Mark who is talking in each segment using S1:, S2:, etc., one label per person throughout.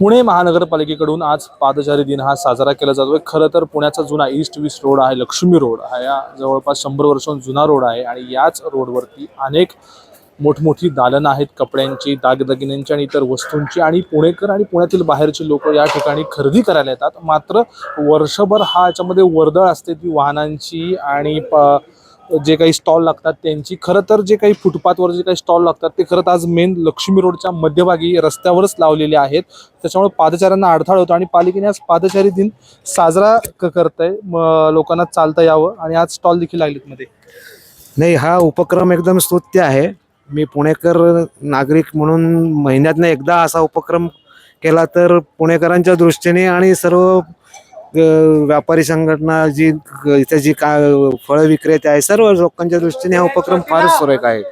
S1: पुणे महानगरपालिकेकडून आज पादचारी दिन हा साजरा केला जातोय खरं तर पुण्याचा जुना ईस्ट वेस्ट रोड आहे लक्ष्मी रोड हा या जवळपास शंभर वर्षांहून जुना रोड आहे आणि याच रोडवरती अनेक मोठमोठी दालनं आहेत कपड्यांची दागदागिन्यांची आणि इतर वस्तूंची आणि पुणेकर आणि पुण्यातील बाहेरचे लोक या ठिकाणी खरेदी करायला येतात. मात्र वर्षभर हा याच्यामध्ये वर्दळ असते ती वाहनांची आणि प जे काही स्टॉल लागतात त्यांची खरं तर जे काही फुटपाथवर जे काही स्टॉल लागतात ते खरं तर आज मेन लक्ष्मी रोडच्या मध्यभागी रस्त्यावरच लावलेले आहेत. त्याच्यामुळे पादचाऱ्यांना अडथळा होतो आणि पालिकेने आज पादचारी दिन साजरा क करतंय. म- लोकांना चालता यावं आणि आज स्टॉल देखील लागलेत मध्ये.
S2: नाही हा उपक्रम एकदम स्तुत्य आहे. मी पुणेकर नागरिक म्हणून महिन्यातनं एकदा असा उपक्रम केला तर पुणेकरांच्या दृष्टीने आणि सर्व व्यापारी संघटना जी इथे जी काय फळ विक्रेते आहे सर्व लोकांच्या दृष्टीने हा उपक्रम फारच सुरेख आहे.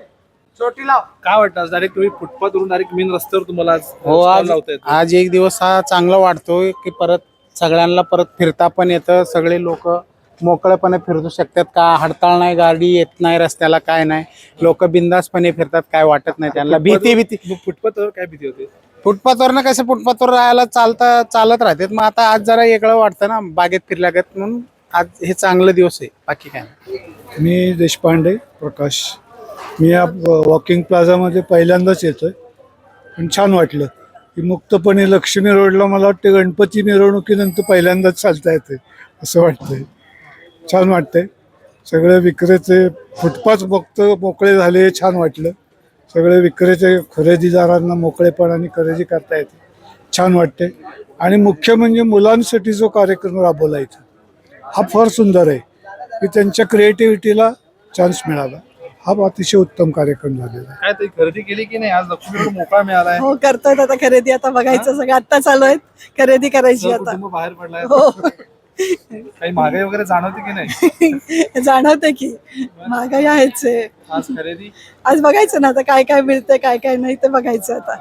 S1: काय वाटतं डायरेक्ट तुम्ही फुटपाथवरून डायरेक्ट मेन रस्त्यावर तुम्हाला आज
S3: हो आज
S1: लावतायत?
S3: आज एक दिवस हा चांगला वाटतोय की परत सगळ्यांना परत फिरता पण येतं सगळे लोक मोकळेपणे फिरू शकतात का? हडताळ नाही गाडी येत नाही रस्त्याला काय नाही. लोक बिंदासपणे फिरतात काय वाटत नाही त्यांना. भीती भीती.
S1: फुटपाथवर काय भीती होते?
S3: फुटपाथवर कसं फुटपाथवर राहायला चालता चालत राहतात. मग आता आज जरा वेगळं वाटतं ना बागेत फिरल्यागत. म्हणून आज हे चांगलं दिवस आहे. बाकी काय नाही.
S4: मी देशपांडे प्रकाश. मी या वॉकिंग प्लाझामध्ये पहिल्यांदाच येतोय. पण छान वाटलं. की मुक्तपणे लक्ष्मी रोडला मला वाटते गणपती मिरवणुकीनंतर पहिल्यांदाच चालता येते असं वाटतंय. छान वाटतंय. सगळे विक्रेते फुटपाथ फक्त मोकळे झाले छान वाटलं. सगळे विक्रेते खरेदीदारांना मोकळेपणाने खरेदी करता येते. छान वाटते आणि मुख्य म्हणजे मुलांसाठी जो कार्यक्रम राबवला इथं हा फार सुंदर आहे. की त्यांच्या क्रिएटिव्हिटीला चान्स मिळाला. हा अतिशय उत्तम कार्यक्रम झालेला आहे.
S1: काय ते खरेदी केली की नाही? आज लक्ष्मी मोकळा मिळालाय.
S5: हो करतोय आता खरेदी. आता बघायचं सगळं. आता चालू आहे खरेदी करायची आता.
S1: कुटुंब बाहेर पडलाय.
S5: हो.
S1: काही महागाई वगैरे जाणवते की नाही?
S5: जाणवते की. महागाई आहेच आहे
S1: आज खरेदी?
S5: आज बघायचं ना आता काय काय मिळतंय काय काय नाही ते बघायचं आता.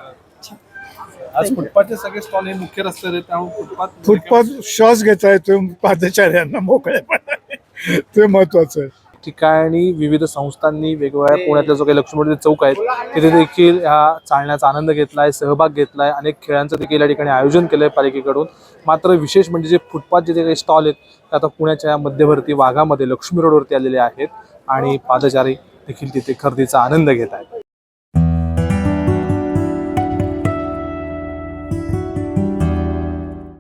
S1: आज फुटपाथचे सगळे स्टॉल हे मुख्य रस्त्यावर आहेत त्यामुळे फुटपाथ
S4: फुटपाथ श्वास घेता येतो पादचाऱ्यांना मोकळेपणाने. ते महत्वाचं आहे.
S1: ठिकाणी विविध संस्थांनी वेगवेगळ्या पुण्यातला जो काही लक्ष्मी चौक आहेत तिथे देखील ह्या चालण्याचा आनंद घेतलाय सहभाग घेतलाय अनेक खेळांचं देखील या ठिकाणी आयोजन केलंय पालिकेकडून. मात्र विशेष म्हणजे जे फुटपाथ जे काही स्टॉल आहेत ते आता पुण्याच्या मध्यवर्ती वाघामध्ये लक्ष्मी रोडवरती आलेले आहेत आणि पादचारी देखील तिथे खरेदीचा आनंद घेत आहेत.